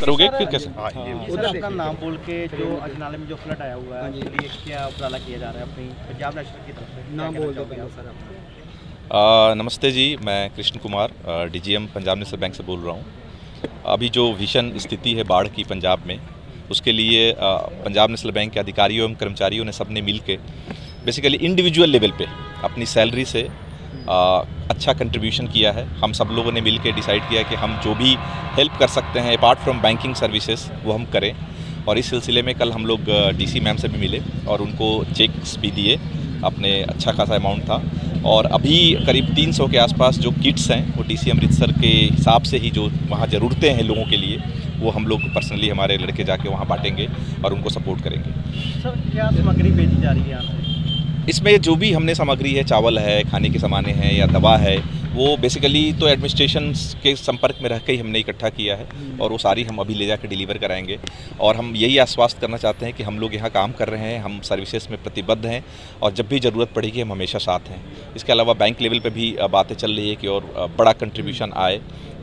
करोगे फिर कैसे? हाँ ये आपका नाम बोल के जो अजनाले में जो फ्लड आया हुआ है उसके लिए क्या उपराला किया जा रहा है अपनी पंजाब नेशनल की तरफ़ से? नाम बोल दो सर आ, नमस्ते जी मैं Krishna Kumar DGM Punjab national bank से बोल रहा हूँ। अभी जो भीषण स्थिति है बाढ़ की पंजाब में उसके लिए आ, पंजाब नेशनल बैंक के अधिकारियों एवं कर्मचारियों ने सबने मिल के बेसिकली इंडिविजुअल लेवल पे अपनी सैलरी से आ, अच्छा कंट्रीब्यूशन किया है। हम सब लोगों ने मिल के डिसाइड किया कि हम जो भी हेल्प कर सकते हैं अपार्ट फ्रॉम बैंकिंग सर्विसेज़ वो हम करें। और इस सिलसिले में कल हम लोग डीसी मैम से भी मिले और उनको चेक्स भी दिए। अपने अच्छा खासा अमाउंट था। और अभी करीब 300 के आसपास जो किट्स हैं, वो डीसी अमृतसर के हिसाब से ही जो वहाँ ज़रूरतें हैं लोगों के लिए, वो हम लोग पर्सनली हमारे लड़के जाके वहाँ बांटेंगे और उनको सपोर्ट करेंगे। सर, क्या सामग्री भेजी जा रही है इसमें जो भी हमने सामग्री है चावल है खाने की सामानें हैं या दवा है वो बेसिकली तो एडमिनिस्ट्रेशन के संपर्क में रह के ही हमने इकट्ठा किया है और वो सारी हम अभी ले जाकर डिलीवर कराएँगे। और हम यही आश्वस्त करना चाहते हैं कि हम लोग यहाँ काम कर रहे हैं हम सर्विसेज़ में प्रतिबद्ध हैं और जब भी ज़रूरत पड़ेगी हम हमेशा साथ हैं। इसके अलावा बैंक लेवल पर भी बातें चल रही है कि और बड़ा कंट्रीब्यूशन आए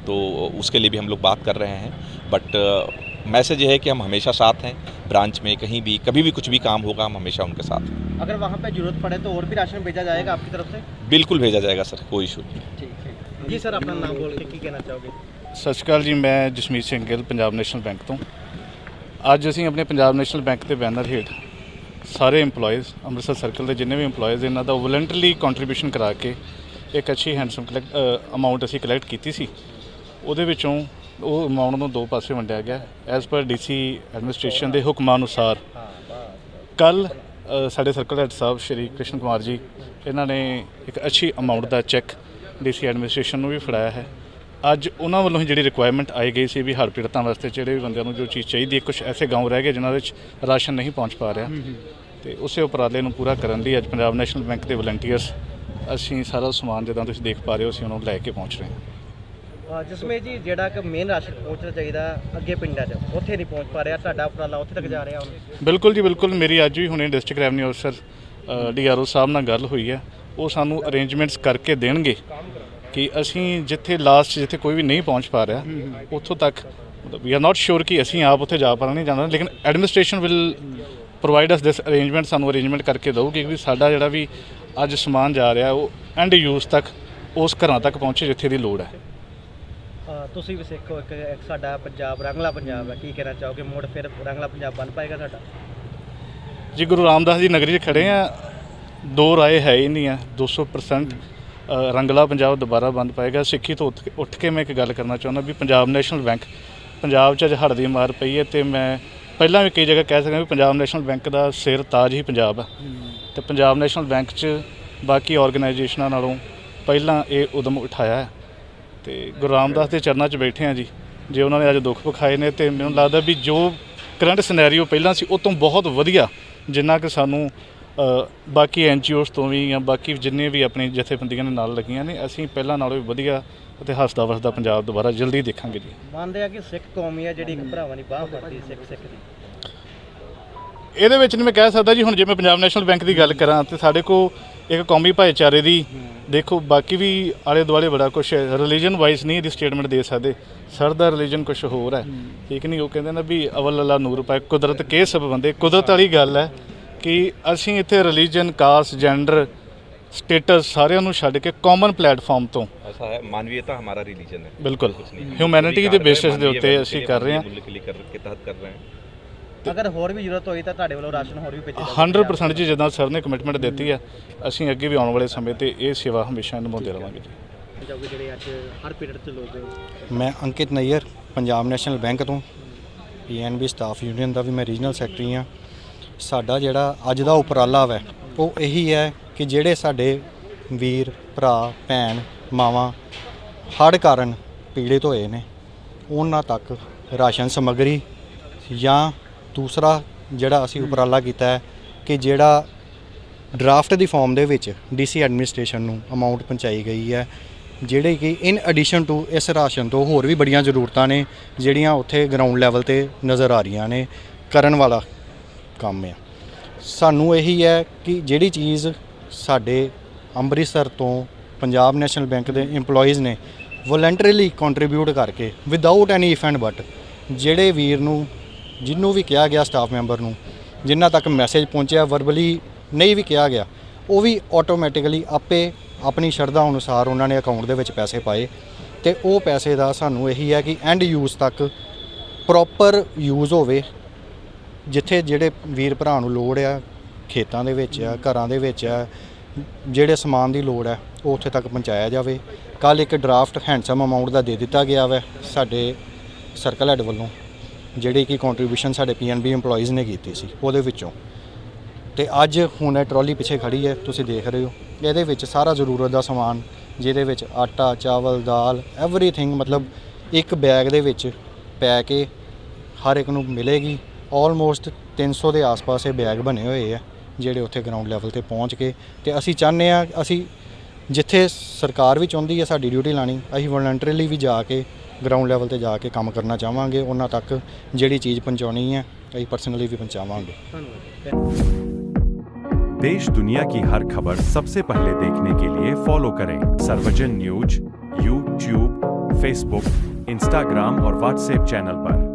तो उसके लिए भी हम लोग बात कर रहे हैं। बट मैसेज ये है कि हम हमेशा साथ हैं ब्रांच में कहीं भी कभी भी कुछ भी काम होगा हम हमेशा उनके साथ हैं अगर वहाँ पे जरूरत पड़े तो और भी राशन भेजा जाएगा आपकी तरफ से बिल्कुल भेजा जाएगा सर कोई इशू नहीं ठीक है जी सर अपना नाम बोल के की कहना चाहोगे ਸਤਿ ਸ਼੍ਰੀ ਅਕਾਲ ਜੀ ਮੈਂ ਜਸਮੀਤ ਸਿੰਘ ਗਿੱਲ ਪੰਜਾਬ ਨੈਸ਼ਨਲ ਬੈਂਕ ਤੋਂ ਅੱਜ ਅਸੀਂ ਆਪਣੇ ਪੰਜਾਬ ਨੈਸ਼ਨਲ ਬੈਂਕ ਦੇ ਬੈਨਰ ਹੇਠ ਸਾਰੇ EMPLOYEES ਅੰਮ੍ਰਿਤਸਰ ਸਰਕਲ ਦੇ ਜਿੰਨੇ ਵੀ EMPLOYEES ਇਹਨਾਂ ਦਾ ਵੋਲੰਟਰੀ ਕੰਟਰੀਬਿਊਸ਼ਨ ਕਰਾ ਕੇ ਇੱਕ ਅੱਛੀ ਹੈਂਡਸਮ ਕਲੈਕਟ ਅਮਾਉਂਟ ਅਸੀਂ ਕਲੈਕਟ ਕੀਤੀ ਸੀ ਉਹਦੇ ਵਿੱਚੋਂ ਉਹ ਅਮਾਉਂਟ ਨੂੰ ਦੋ ਪਾਸੇ ਵੰਡਿਆ ਗਿਆ। ਐਜ਼ ਪਰ ਡੀਸੀ ਐਡਮਿਨਿਸਟ੍ਰੇਸ਼ਨ ਦੇ ਹੁਕਮਾਂ ਅਨੁਸਾਰ ਕੱਲ ਸਾਡੇ ਸਰਕਲ ਹੈਡ ਸਾਹਿਬ ਸ਼੍ਰੀ ਕ੍ਰਿਸ਼ਨ ਕੁਮਾਰ ਜੀ ਇਹਨਾਂ ਨੇ ਇੱਕ ਅੱਛੀ ਅਮਾਉਂਟ ਦਾ ਚੈੱਕ ਡੀਸੀ ਐਡਮਿਨਿਸਟ੍ਰੇਸ਼ਨ ਨੂੰ ਵੀ ਫੜਾਇਆ ਹੈ। ਅੱਜ ਉਹਨਾਂ ਵੱਲੋਂ ਹੀ ਜਿਹੜੀ ਰਿਕੁਆਇਰਮੈਂਟ ਆਈ ਗਈ ਸੀ ਵੀ ਹੜ੍ਹ ਪੀੜਤਾਂ ਵਾਸਤੇ ਜਿਹੜੇ ਵੀ ਬੰਦਿਆਂ ਨੂੰ ਜੋ ਚੀਜ਼ ਚਾਹੀਦੀ ਹੈ ਕੁਝ ਐਸੇ ਗਾঁਵ ਰਹਿ ਗਏ ਜਿਨ੍ਹਾਂ ਵਿੱਚ ਰਾਸ਼ਨ ਨਹੀਂ ਪਹੁੰਚ ਪਾ ਰਿਹਾ। ਤੇ ਉਸੇ ਉਪਰਾਲੇ ਨੂੰ ਪੂਰਾ ਕਰਨ ਲਈ ਅੱਜ ਪੰਜਾਬ ਨੈਸ਼ਨਲ ਬੈਂਕ ਦੇ ਵਲੰਟੀਅਰਸ ਅਸੀਂ ਸਾਰਾ ਸਮਾਨ ਜਿੱਦਾਂ ਤੁਸੀਂ ਦੇਖ ਪਾ ਰਹੇ ਹੋ ਅਸੀਂ ਉਹਨੂੰ ਲੈ ਕੇ ਪਹੁੰਚ ਰਹੇ ਹਾਂ। ਅ, ਜੀ ਜਿਹੜਾ ਕਿ ਮੇਨ ਰਾਸ਼ਨ ਪਹੁੰਚਣਾ ਚਾਹੀਦਾ ਅੱਗੇ ਪਿੰਡਾਂ 'ਚ ਉੱਥੇ ਨਹੀਂ ਪਹੁੰਚ ਪਾ ਰਿਹਾ ਤੁਹਾਡਾ ਉਪਰਾਲਾ ਉੱਥੇ ਤੱਕ ਜਾ ਰਿਹਾ ਹੁਣ। ਬਿਲਕੁਲ ਜੀ ਬਿਲਕੁਲ। ਮੇਰੀ ਅੱਜ ਵੀ ਹੁਣੇ ਡਿਸਟ੍ਰਿਕਟ ਰੈਵਨਿਊ ਅਫਸਰ ਡੀਆਰਓ ਸਾਹਿਬ ਨਾਲ ਗੱਲ ਹੋਈ ਹੈ। ਉਹ ਸਾਨੂੰ ਅਰੇਂਜਮੈਂਟਸ ਕਰਕੇ ਦੇਣਗੇ ਕਿ ਅਸੀਂ ਜਿੱਥੇ ਲਾਸਟ ਜਿੱਥੇ ਕੋਈ ਵੀ ਨਹੀਂ ਪਹੁੰਚ ਪਾ ਰਿਹਾ ਉੱਥੋਂ ਤੱਕ ਵੀ ਆਰ ਨਾਟ ਸ਼ੋਰ ਕਿ ਅਸੀਂ ਆਪ ਉੱਥੇ ਜਾ ਪਾਣਾ ਨਹੀਂ ਜਾਂਦਾ ਲੇਕਿਨ administration will provide us this arrangement ਸਾਨੂੰ ਅਰੇਂਜਮੈਂਟ ਕਰਕੇ ਦਊਗੀ ਕਿ ਸਾਡਾ ਜਿਹੜਾ ਵੀ ਅੱਜ ਸਮਾਨ ਜਾ ਰਿਹਾ ਉਹ ਐਂਡ ਯੂਜ਼ ਤੱਕ ਉਸ ਘਰਾਂ ਤੱਕ ਪਹੁੰਚੇ ਜਿੱਥੇ ਦੀ ਲੋੜ ਹੈ। ਤੁਸੀਂ ਵੀ ਸਿੱਖੋ ਇੱਕ ਇੱਕ ਸਾਡਾ ਪੰਜਾਬ ਰੰਗਲਾ ਪੰਜਾਬ ਹੈ। ਕੀ ਕਹਿਣਾ ਚਾਹੋਗੇ? ਮੁੜ ਫਿਰ ਰੰਗਲਾ ਪੰਜਾਬ ਬਣ ਪਾਏਗਾ ਸਾਡਾ? ਜੀ ਗੁਰੂ ਰਾਮਦਾਸ ਜੀ ਨਗਰੀ 'ਚ ਖੜੇ ਆ। ਦੋ ਰਾਏ ਹੈ ਹੀ ਨਹੀਂ ਆ। 200% ਅ, ਰੰਗਲਾ ਪੰਜਾਬ ਦੁਬਾਰਾ ਬੰਦ ਪਾਏਗਾ। ਸਿੱਖੀ ਤੋਂ ਉੱਠ ਕੇ- ਮੈਂ ਇੱਕ ਗੱਲ ਕਰਨਾ ਚਾਹੁੰਦਾ ਵੀ ਪੰਜਾਬ ਨੈਸ਼ਨਲ ਬੈਂਕ ਪੰਜਾਬ 'ਚ ਅੱਜ ਹੜ੍ਹ ਦੀ ਮਾਰ ਪਈ ਹੈ ਤੇ ਮੈਂ ਪਹਿਲਾਂ ਵੀ ਕਈ ਜਗ੍ਹਾ ਕਹਿ ਸਕਦਾ ਵੀ ਪੰਜਾਬ ਨੈਸ਼ਨਲ ਬੈਂਕ ਦਾ ਸਿਰ ਤਾਜ ਹੀ ਪੰਜਾਬ ਹੈ। ਤੇ ਪੰਜਾਬ ਨੈਸ਼ਨਲ ਬੈਂਕ 'ਚ ਬਾਕੀ ਆਰਗੇਨਾਈਜੇਸ਼ਨਾਂ ਨਾਲੋਂ ਪਹਿਲਾਂ ਇਹ ਉਦਮ ਉਠਾਇਆ ਹੈ। ਤੇ ਗੁਰੂ ਰਾਮਦਾਸ ਦੇ ਚਰਨਾਂ 'ਚ ਬੈਠੇ ਆ ਜੀ। ਜੇ ਉਹਨਾਂ ਨੇ ਅੱਜ ਦੁੱਖ ਵਿਖਾਏ ਨੇ ਤੇ ਮੈਨੂੰ ਲੱਗਦਾ ਵੀ ਜੋ ਕਰੰਟ ਸਿਨੈਰੀਓ ਪਹਿਲਾਂ ਸੀ ਉਹ ਤੋਂ ਬਹੁਤ ਵਧੀਆ ਜਿੰਨਾ ਕਿ ਸਾਨੂੰ ਬਾਕੀ ਐਨਜੀਓਸ ਤੋਂ ਵੀ ਜਾਂ ਬਾਕੀ ਜਿੰਨੇ ਵੀ ਆਪਣੀ ਜਥੇਬੰਦੀਆਂ ਦੇ ਨਾਲ ਲੱਗੀਆਂ ਨੇ ਅਸੀਂ ਪਹਿਲਾਂ ਨਾਲੋਂ ਵੀ ਵਧੀਆ ਅਤੇ ਹੱਸਦਾ ਵਸਦਾ ਪੰਜਾਬ ਦੁਬਾਰਾ ਜਲਦੀ ਦੇਖਾਂਗੇ ਜੀ। ਮੰਨਦੇ ਆ ਕਿ ਸਿੱਖ ਕੌਮ ਹੈ ਜਿਹੜੀ ਇੱਕ ਭਰਾਵਾਂ ਦੀ ਬਾਹ ਫੜਦੀ ਸਿੱਖ ਸਿੱਖ ਦੀ। ਇਹਦੇ ਵਿੱਚ ਨਹੀਂ ਮੈਂ ਕਹਿ ਸਕਦਾ ਜੀ ਹੁਣ ਜੇ ਮੈਂ ਪੰਜਾਬ ਨੈਸ਼ਨਲ ਬੈਂਕ ਦੀ ਗੱਲ ਕਰਾਂ ਤੇ ਸਾਡੇ ਕੋਲ ਇੱਕ ਕੌਮੀ ਭਾਈਚਾਰੇ ਦੀ ਦੇਖੋ ਬਾਕੀ ਵੀ ਆਲੇ ਦੁਆਲੇ ਬੜਾ ਕੁਝ ਹੈ। ਰਿਲੀਜੀਅਨ ਵਾਈਜ਼ ਨਹੀਂ ਇਹਦੀ ਸਟੇਟਮੈਂਟ ਦੇ ਸਕਦੇ। ਸਰ ਦਾ ਰਿਲੀਜੀਅਨ ਕੁਝ ਹੋਰ ਹੈ। ਠੀਕ ਨਹੀਂ ਉਹ ਕਹਿੰਦੇ ਨਾ ਵੀ ਅਵਲ ਅੱਲਾ ਨੂਰ ਪਾਏ ਕੁਦਰਤ ਕੇ ਸਭ ਬੰਦੇ? ਕੁਦਰਤ ਵਾਲੀ ਗੱਲ ਹੈ ਕਿ ਅਸੀਂ ਇੱਥੇ ਰਿਲੀਜੀਅਨ ਕਾਸ ਜੈਂਡਰ ਸਟੇਟਸ ਸਾਰਿਆਂ ਨੂੰ ਛੱਡ ਕੇ ਕਾਮਨ ਪਲੇਟਫਾਰਮ ਤੋਂ। ਐਸਾ ਹੈ। ਮਾਨਵੀਅਤਾ ਹਮਾਰਾ ਰਿਲੀਜੀਅਨ ਹੈ। ਬਿਲਕੁਲ। ਹਿਊਮੈਨਿਟੀ ਦੇ ਬੇਸਿਸ ਦੇ ਉੱਤੇ ਅਸੀਂ ਕਰ ਰਹੇ ਹਾਂ। ਅਗਰ ਹੋਰ ਵੀ ਜ਼ਰੂਰਤ ਹੋਈ ਤਾਂ ਤੁਹਾਡੇ ਵੱਲੋਂ ਰਾਸ਼ਨ ਹੋਰ ਵੀ ਭੇਜਿਆ ਜਾਊਗਾ। 100% ਜੀ ਜਿੱਦਾਂ ਸਰ ਨੇ ਕਮਿਟਮੈਂਟ ਦਿੱਤੀ ਹੈ ਅਸੀਂ ਅੱਗੇ ਵੀ ਆਉਣ ਵਾਲੇ ਸਮੇਂ ਤੇ ਇਹ ਸੇਵਾ ਹਮੇਸ਼ਾ ਨਿਭਾਉਂਦੇ ਰਹਾਂਗੇ ਜੀ। ਜਾਊਗੇ ਜਿਹੜੇ ਅੱਜ ਹਰ ਪੀਰੀਅਡ 'ਚ ਲੋਕ ਮੈਂ ਅੰਕਿਤ ਨਈਅਰ ਪੰਜਾਬ ਨੈਸ਼ਨਲ ਬੈਂਕ ਤੋਂ। ਪੀਐਨਬੀ ਸਟਾਫ ਯੂਨੀਅਨ ਦਾ ਵੀ ਮੈਂ ਰੀਜਨਲ ਸੈਕਟਰੀ ਹਾਂ। ਸਾਡਾ ਜਿਹੜਾ ਅੱਜ ਦਾ ਉਪਰਾਲਾ ਵੈ ਉਹ ਇਹੀ ਹੈ ਕਿ ਜਿਹੜੇ ਸਾਡੇ ਵੀਰ ਭਰਾ ਭੈਣ ਮਾਵਾਂ ਹੜ੍ਹ ਕਾਰਨ ਪੀੜਿਤ ਹੋਏ ਨੇ ਉਹਨਾਂ ਤੱਕ ਰਾਸ਼ਨ ਸਮੱਗਰੀ ਜਾਂ ਦੂਸਰਾ ਜਿਹੜਾ ਅਸੀਂ ਉਪਰਾਲਾ ਕੀਤਾ ਹੈ ਕਿ ਜਿਹੜਾ ਡਰਾਫਟ ਦੀ ਫਾਰਮ ਦੇ ਵਿੱਚ ਡੀਸੀ ਐਡਮਿਨਿਸਟ੍ਰੇਸ਼ਨ ਨੂੰ ਅਮਾਉਂਟ ਪਹੁੰਚਾਈ ਗਈ ਹੈ ਜਿਹੜੇ ਕਿ ਇਨ ਐਡੀਸ਼ਨ ਟੂ ਇਸ ਰਾਸ਼ਨ ਤੋਂ ਹੋਰ ਵੀ ਬੜੀਆਂ ਜ਼ਰੂਰਤਾਂ ਨੇ ਜਿਹੜੀਆਂ ਉੱਥੇ ਗਰਾਊਂਡ ਲੈਵਲ ਤੇ ਨਜ਼ਰ ਆ ਰਹੀਆਂ ਨੇ ਕਰਨ ਵਾਲਾ ਕੰਮ ਆ। ਸਾਨੂੰ ਇਹੀ ਹੈ ਕਿ ਜਿਹੜੀ ਚੀਜ਼ ਸਾਡੇ ਅੰਮ੍ਰਿਤਸਰ ਤੋਂ ਪੰਜਾਬ ਨੈਸ਼ਨਲ ਬੈਂਕ ਦੇ EMPLOYEES ਨੇ ਵੋਲੰਟਰੀਲੀ ਕੰਟਰੀਬਿਊਟ ਕਰਕੇ without any if and but ਜਿਹੜੇ ਵੀਰ ਨੂੰ ਜਿਹਨੂੰ ਵੀ ਕਿਹਾ ਗਿਆ ਸਟਾਫ ਮੈਂਬਰ ਨੂੰ ਜਿਨ੍ਹਾਂ ਤੱਕ ਮੈਸੇਜ ਪਹੁੰਚਿਆ ਵਰਬਲੀ ਨਹੀਂ ਵੀ ਕਿਹਾ ਗਿਆ, ਉਹ ਵੀ ਆਟੋਮੈਟਿਕਲੀ ਆਪੇ ਆਪਣੀ ਸ਼ਰਧਾ ਅਨੁਸਾਰ ਉਹਨਾਂ ਨੇ ਅਕਾਊਂਟ ਦੇ ਵਿੱਚ ਪੈਸੇ ਪਾਏ ਤੇ ਉਹ ਪੈਸੇ ਦਾ ਸਾਨੂੰ ਇਹੀ ਹੈ ਕਿ ਐਂਡ ਯੂਜ਼ ਤੱਕ ਪ੍ਰੋਪਰ ਯੂਜ਼ ਹੋਵੇ, ਜਿੱਥੇ ਜਿਹੜੇ ਵੀਰ ਭਰਾ ਨੂੰ ਲੋੜ ਆ, ਖੇਤਾਂ ਦੇ ਵਿੱਚ ਆ, ਘਰਾਂ ਦੇ ਵਿੱਚ ਆ, ਜਿਹੜੇ ਸਮਾਨ ਦੀ ਲੋੜ ਹੈ ਉਹ ਉੱਥੇ ਤੱਕ ਪਹੁੰਚਾਇਆ ਜਾਵੇ। ਕੱਲ ਇੱਕ ਡਰਾਫਟ ਹੈਂਡਸਮ ਅਮਾਉਂਟ ਦਾ ਦੇ ਦਿੱਤਾ ਗਿਆ ਵੈ ਸਾਡੇ ਸਰਕਲ ਹੈਡ ਵੱਲੋਂ। ਜਿਹੜੀ ਕਿ ਕੰਟਰੀਬਿਊਸ਼ਨ ਸਾਡੇ ਪੀਐਨਬੀ EMPLOYEES ਨੇ ਕੀਤੀ ਸੀ, ਉਹਦੇ ਵਿੱਚੋਂ। ਤੇ ਅੱਜ ਹੁਣ ਇਹ ਟਰਾਲੀ ਪਿੱਛੇ ਖੜੀ ਹੈ, ਤੁਸੀਂ ਦੇਖ ਰਹੇ ਹੋ। ਇਹਦੇ ਵਿੱਚ ਸਾਰਾ ਜ਼ਰੂਰਤ ਦਾ ਸਮਾਨ, ਜਿਹਦੇ ਵਿੱਚ ਆਟਾ, ਚਾਵਲ, ਦਾਲ ਐਵਰੀਥਿੰਗ ਮਤਲਬ ਇੱਕ ਬੈਗ ਦੇ ਵਿੱਚ ਪੈ ਕੇ ਹਰ ਇੱਕ ਨੂੰ ਮਿਲੇਗੀ। ਆਲਮੋਸਟ 300 ਦੇ ਆਸ-ਪਾਸ ਇਹ ਬੈਗ ਬਣੇ ਹੋਏ ਆ, ਜਿਹੜੇ ਉੱਥੇ ਗਰਾਊਂਡ ਲੈਵਲ ਤੇ ਪਹੁੰਚ ਕੇ। ਤੇ ਅਸੀਂ ਚਾਹੁੰਦੇ ਆ ਅਸੀਂ ਜਿੱਥੇ ਸਰਕਾਰ ਵੀ ਚਾਹੁੰਦੀ ਹੈ ਸਾਡੀ ਡਿਊਟੀ ਲਾਣੀ, ਅਸੀਂ ਵੋਲੰਟਰੀਲੀ ਵੀ ਜਾ ਕੇ ਗਰਾਊਂਡ ਲੈਵਲ ਤੇ ਜਾ ਕੇ ਕੰਮ ਕਰਨਾ ਚਾਹਾਂਗੇ ਉਹਨਾਂ ਤੱਕ ਜਿਹੜੀ ਚੀਜ਼ ਪਹੁੰਚਾਉਣੀ ਹੈ ਅਸੀਂ ਪਰਸਨਲੀ ਵੀ ਪਹੁੰਚਾਵਾਂਗੇ देश दुनिया की हर खबर सबसे पहले देखने के लिए फॉलो करें Sarvajan news YouTube Facebook Instagram और व्हाट्सएप चैनल पर